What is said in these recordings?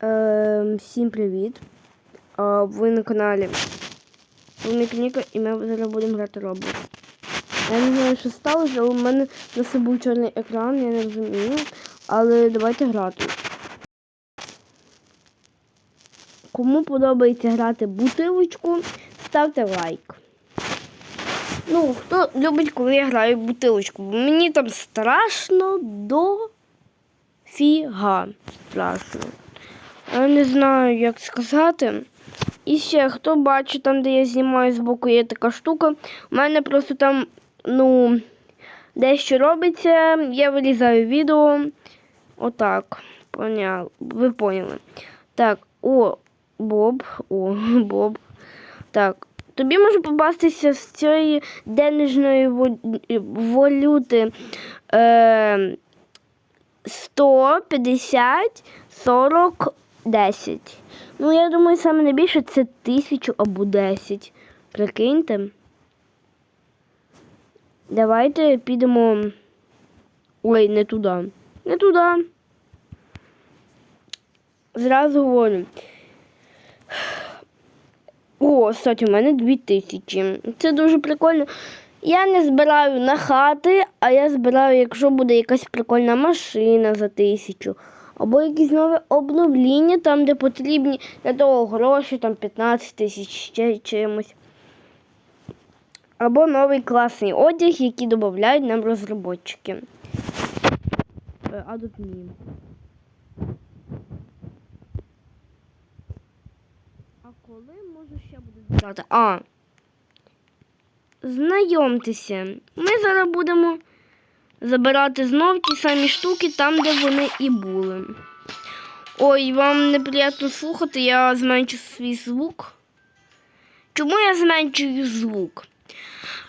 Ем, всім привіт! Ви на каналі Ніка і ми зараз будемо грати Roblox. Я не знаю, що сталося, але у мене на був чорний екран, я не розумію. Але давайте грати. Кому подобається грати бутилочку, ставте лайк. Ну, хто любить, коли я граю в бутилочку, мені там страшно до фіга. Страшно. Не знаю, як сказати. І ще, хто бачить, там, де я знімаю збоку, є така штука. У мене просто там, ну, дещо робиться. Я вирізаю відео. Отак. Поняв. Ви поняли. Так, о, Боб. О, Боб. Так. Тобі може попастися з цієї денежної валюти е, 150, 40, 10. Ну, я думаю, саме найбільше це 1000 або 10. Прикиньте. Давайте підемо. Ой, не туди. Не туди. Зразу говорю. О, кстати, у мене 2000. Це дуже прикольно. Я не збираю на хати, а я збираю, якщо буде якась прикольна машина за тисячу. Або якісь нове обновлення, там, де потрібні для того гроші, там 15 тисяч ще чимось. Або новий класний одяг, який додають нам розробники. Adobe Me. А коли можу ще буду збирати? А. Знайомтеся, ми зараз будемо забирати знов ті самі штуки там, де вони і були. Ой, вам неприємно слухати, я зменшу свій звук. Чому я зменшую звук?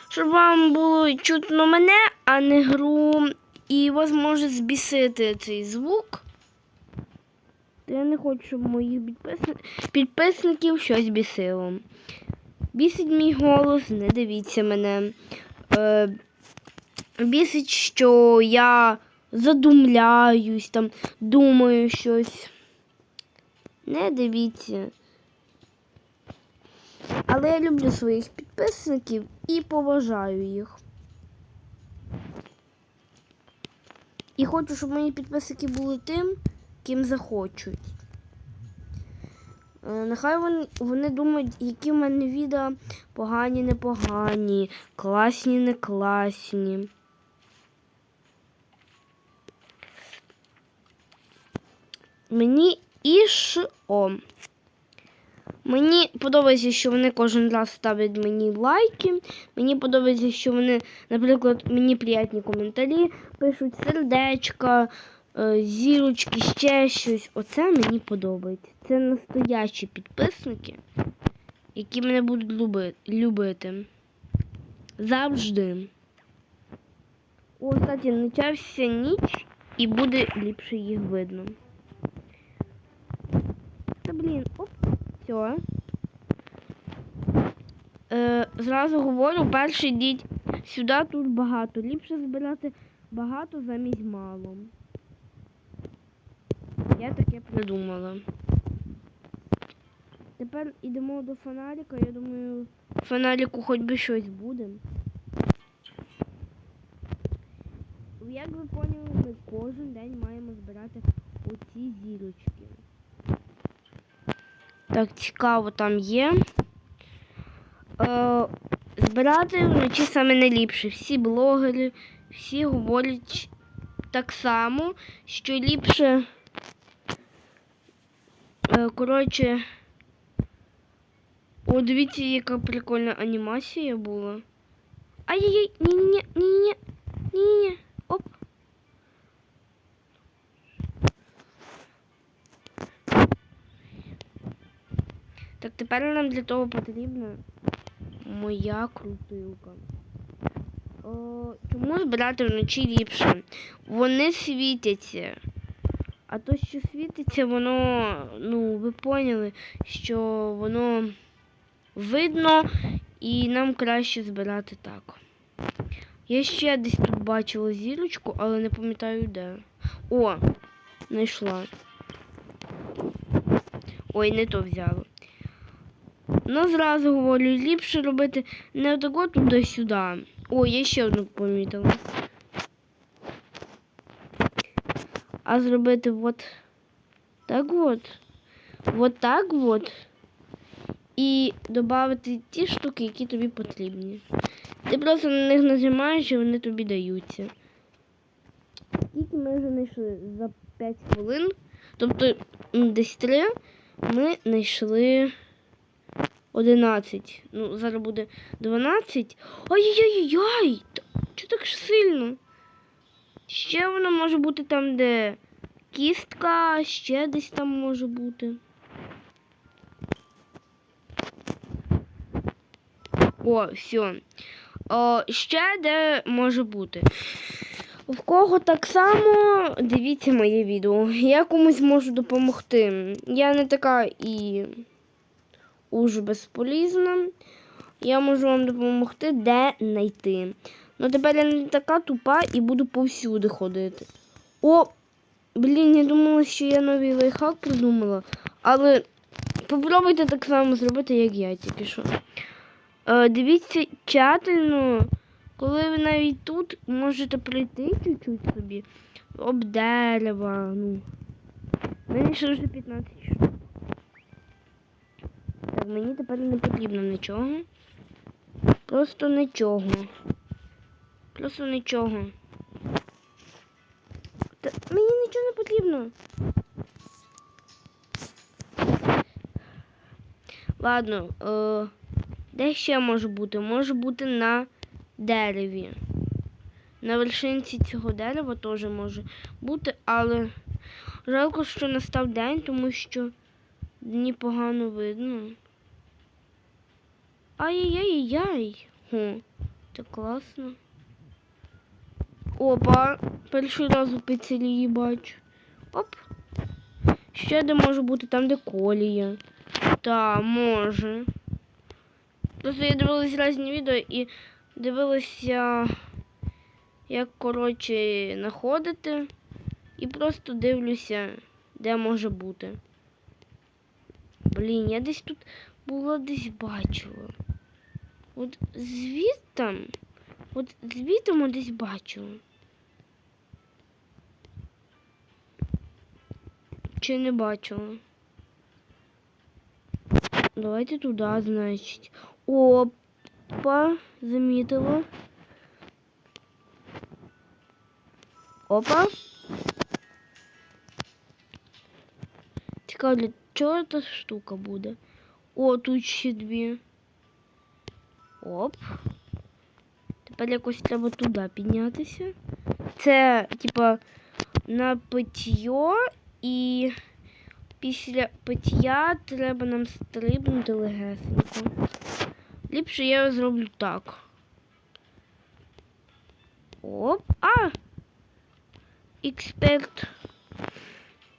Щоб вам було чутно мене, а не гру, і вас може збісити цей звук. Я не хочу, щоб моїх підписників щось бісило. Бісить мій голос, не дивіться мене. Е, Бісить, що я задумляюсь, там, думаю щось. Не дивіться. Але я люблю своїх підписників і поважаю їх. І хочу, щоб мої підписники були тим, ким захочуть. Е, нехай вони вони думають, які в мене відео погані, непогані, класні, не класні. Мені і шо. Мені подобається, що вони кожен раз ставлять мені лайки. Мені подобається, що вони, наприклад, мені приятні коментарі пишуть сердечка. Е, зірочки, ще щось. Оце мені подобається. Це настоящі підписники, які мене будуть любити. Завжди. О, кстати, почався ніч і буде ліпше їх видно. Блін, оп, все. Е, Зразу говорю, перший йдіть сюди, тут багато. Ліпше збирати багато замість мало. Я таке придумала. Тепер йдемо до фонарика. Я думаю, фонаріку хоч би щось буде. Як ви поняли, ми кожен день маємо збирати оці зірочки. Так, цікаво там є. Е, Збирати вночі саме найліпше. Всі блогери, всі говорять так само, що ліпше. Е, коротше, о, дивіться, яка прикольна анімація була. Ай-яй-яй, ні-ні-ні, ні-ні, ні-ні, оп. Так, тепер нам для того потрібна моя крутилка. О, Чому збирати вночі ліпше? Вони світяться. А то, що світиться, воно, ну, ви поняли, що воно видно і нам краще збирати так. Я ще десь тут бачила зірочку, але не пам'ятаю де. О, знайшла. Ой, не то взяла. Ну, зразу говорю, ліпше робити не отако туди-сюди. Ой, я ще одну помітила. А зробити от так от. Вот так от. І додати ті штуки, які тобі потрібні. Ти просто на них нажимаєш і вони тобі даються. Скільки ми вже знайшли за 5 хвилин. Тобто десь 3 ми знайшли 11. Ну, зараз буде 12. Ай-яй-яй-яй! Чого так сильно? Ще воно може бути там, де кістка, ще десь там може бути. О, все. О, ще де може бути. В кого так само дивіться моє відео. Я комусь можу допомогти. Я не така і уж безполізна. Я можу вам допомогти, де знайти. Ну тепер я не така тупа і буду повсюди ходити. О, блін, я думала, що я новий лайфхак придумала. Але попробуйте так само зробити, як я тільки що. Е, дивіться тщательно, коли ви навіть тут можете прийти чуть-чуть собі об дерева. Ну. Мені ще вже 15 штук. Мені тепер не потрібно нічого. Просто нічого. Просто нічого. Та мені нічого не потрібно. Ладно, е, де ще може бути? Може бути на дереві. На вершинці цього дерева теж може бути, але жалко, що настав день, тому що дні погано видно. Ай-яй-яй-яй. Хо, це класно. Опа, перший раз у пиццерії бачу. Оп. Ще де може бути там, де колія. Та, може. Просто я дивилась різні відео і дивилася, як, коротше, знаходити. І просто дивлюся, де може бути. Блін, я десь тут була десь бачила. От звідтам, от звідтам я десь бачила. Чи не бачила? Давайте туди, значить. Опа, замітила. Опа. Цікаво, для чого ця штука буде? О, тут ще дві. Оп. Тепер якось треба туди піднятися. Це, типа, на питьо і після пиття треба нам стрибнути легесенько. Ліпше я зроблю так. Оп. А! Експерт.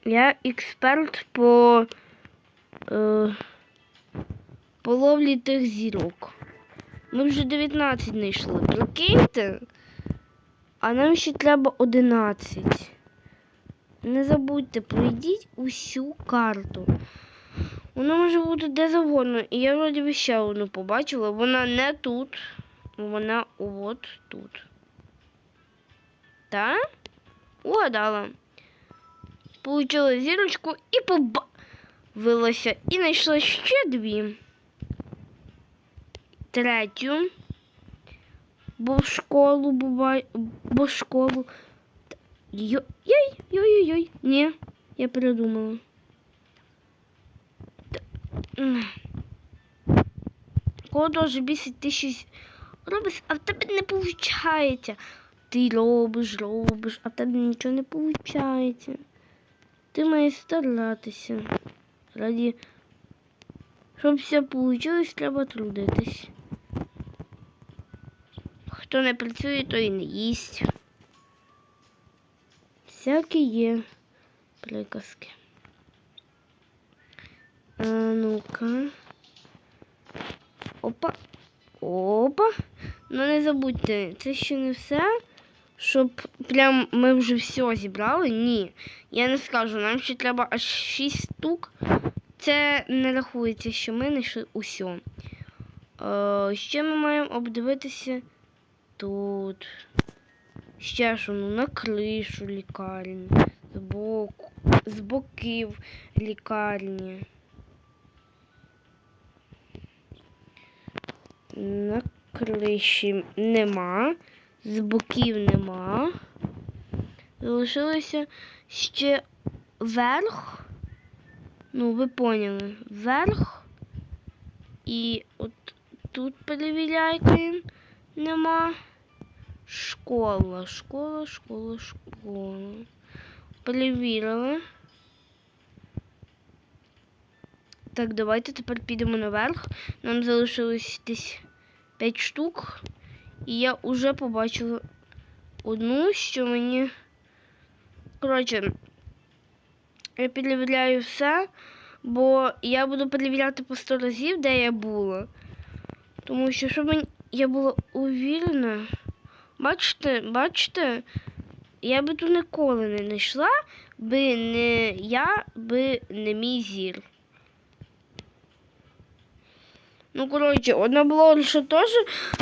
Я експерт по, е, по ловлі тих зірок. Ми вже 19 знайшли. Прикиньте? А нам ще треба 11. Не забудьте, пройдіть усю карту. Вона може бути де завгодно. І я вроді би ще одну побачила. Вона не тут. Вона от тут. Та? Угадала. Получила зірочку і побавилася. І знайшла ще дві. Третю. Бо в школу буває. Бо в школу. Йой, йой, йой, Ні, я передумала. Кого дуже бісить ти щось робиш, а в тебе не виходить. Ти робиш, робиш, а в тебе нічого не виходить. Ти маєш старатися. Раді, щоб все вийшло, треба трудитись. Хто не працює, той не їсть. Всякі є приказки. А ну-ка. Опа. Опа. Ну не забудьте, це ще не все. Щоб прям ми вже все зібрали. Ні. Я не скажу, нам ще треба аж 6 штук. це не рахується, що ми знайшли усе. Е, ще ми маємо обдивитися тут. Ще що ну, на кришу лікарні, з боку, з боків лікарні. На криші нема, з боків нема. Залишилося ще верх. Ну, ви поняли, верх. І от тут перевіряйкаємо нема. Школа, школа, школа, школа. Перевірили. Так, давайте тепер підемо наверх. Нам залишилось десь 5 штук. І я вже побачила одну, що мені. Коротше, я перевіряю все, бо я буду перевіряти по 100 разів, де я була. Тому що, щоб я була уверена. Бачите, бачите, я би тут ніколи не знайшла, би не я, би не мій зір. Ну, коротше, одна була що теж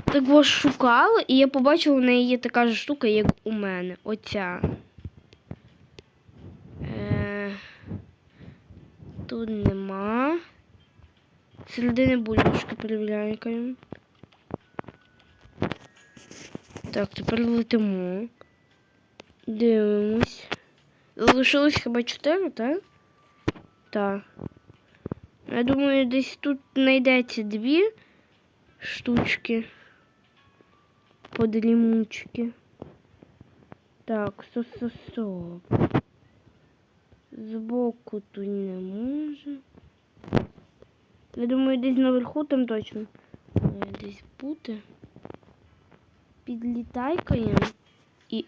так ось шукала, і я побачила, в неї є така ж штука, як у мене. Оця. Е, тут нема. Середини бульбашки перевіряємо. Так, тепер летимо. Дивимось. Залишилось хіба 4, так? Так. Я думаю, десь тут знайдеться дві штучки. Подрімучки. Так, стоп. Збоку тут не може. Я думаю, десь наверху там точно. Десь бути. Підлітайкаємо і.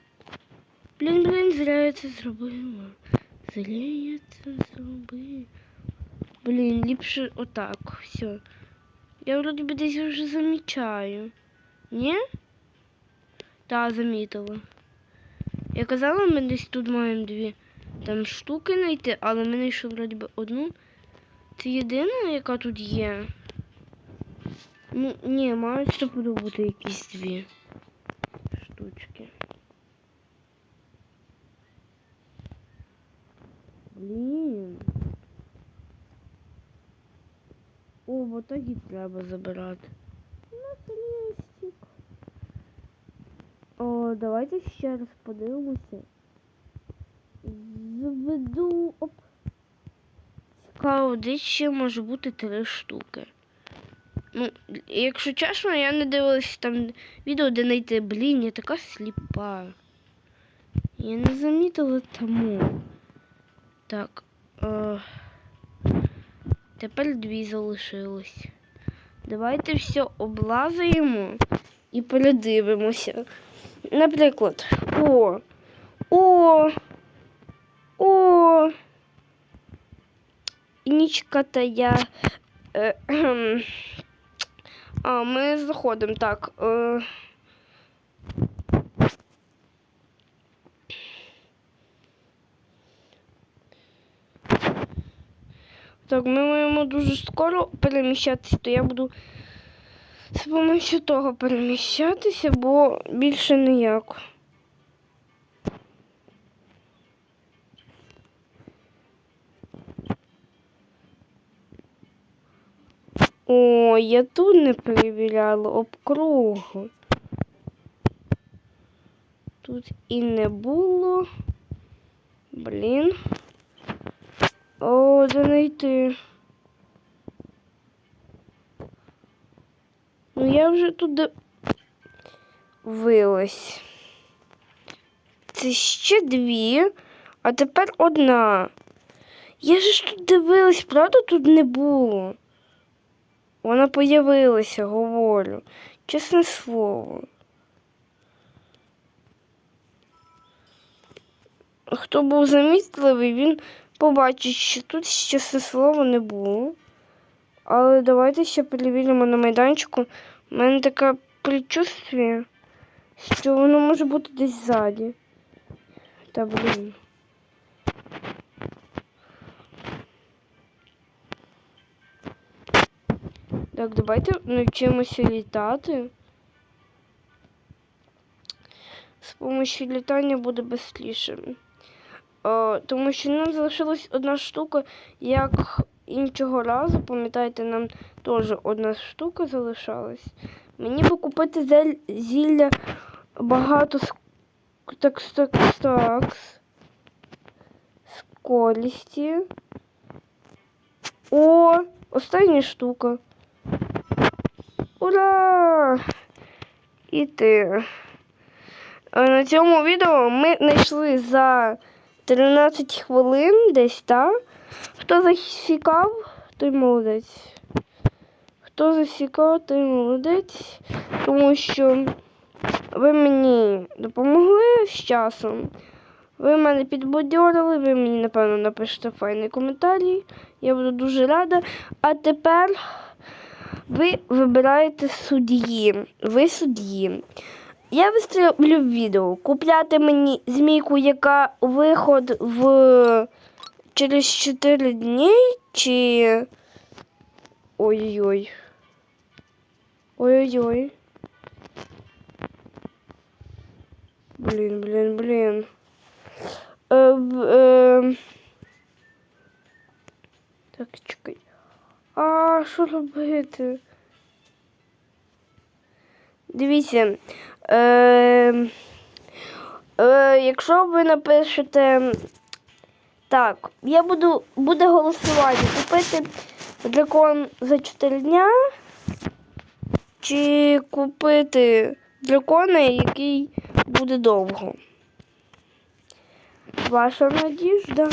Блін, блін, зря я це зробила. Зря я це зробила. Блін, ліпше отак. Все. Я вроді би десь вже замічаю. Ні? Та, замітила. Я казала, ми десь тут маємо дві там штуки знайти, але ми знайшли вроді би одну. Це єдина, яка тут є. Ну, ні, мають стопудово бути якісь дві штучки. Блін. О, вот так і треба забирати. Наконец-то. О, давайте ще раз подивимося. Зведу. Оп. Цікаво, десь ще може бути три штуки. Ну, якщо чесно, я не дивилась там відео, де знайти, блін, я така сліпа. Я не замітила тому. Так. Е... Тепер дві залишилось. Давайте все облазаємо і передивимося. Наприклад, о, о, о, нічка та я. Е, а, ми заходимо так. Е, Так, ми маємо дуже скоро переміщатися, то я буду з допомогою того переміщатися, бо більше ніяк. О, я тут не перевіряла обкругу. Тут і не було. Блін. О, де знайти. Ну я вже тут дивилась. Це ще дві, а тепер одна. Я ж тут дивилась, правда, тут не було. Вона появилася, говорю. Чесне слово. Хто був замітливий, він побачить, що тут чесне слово не було. Але давайте ще перевіримо на майданчику. У мене таке предчувствие, що воно може бути десь ззаді. Та блін. Так, давайте навчимося літати. З допомогою літання буде безсліше. Е, тому що нам залишилась одна штука, як іншого разу, пам'ятаєте, нам теж одна штука залишалась. Мені би купити зілля багато з так, так, так. З. О, остання штука. Ура! І ти. Е, На цьому відео ми знайшли за 13 хвилин десь, так? Хто засікав, той молодець. Хто засікав, той молодець. Тому що ви мені допомогли з часом. Ви мене підбадьорили, ви мені, напевно, напишете файний коментарій. Я буду дуже рада. А тепер ви вибираєте судді. Ви судді. Я виставлю відео. Купляти мені змійку, яка виход в через 4 дні, чи. Ой-ой-ой. Ой-ой-ой. Блін, блін, блін. Е, е... Так, чекай. А, що робити? Дивіться. Е, е, якщо ви напишете. Так, я буду буде голосувати. Купити дракон за 4 дня. Чи купити дракона, який буде довго. Ваша надіжда.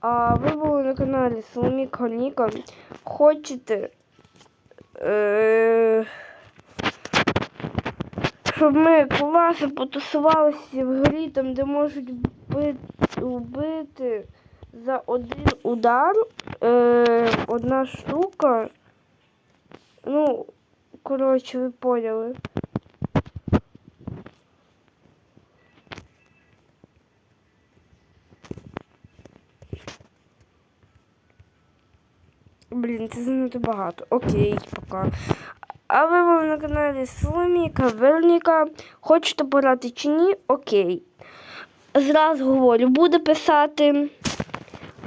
А ви були на каналі Соломіка Ніка. Хочете, е- щоб ми класно потусувалися в грі, там, де можуть бити, вбити за один удар е- одна штука. Ну, коротше, ви поняли. Блін, це занадто багато. Окей, пока. А ви були на каналі Соломіка Верніка. Хочете пограти чи ні? Окей. Зразу говорю, буде писати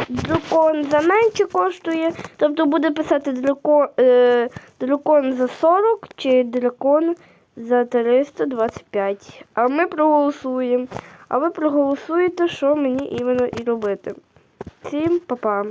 дракон за менше коштує. Тобто буде писати дракон, е, дракон за 40 чи дракон за 325. А ми проголосуємо. А ви проголосуєте, що мені іменно і робити. Всім па-па.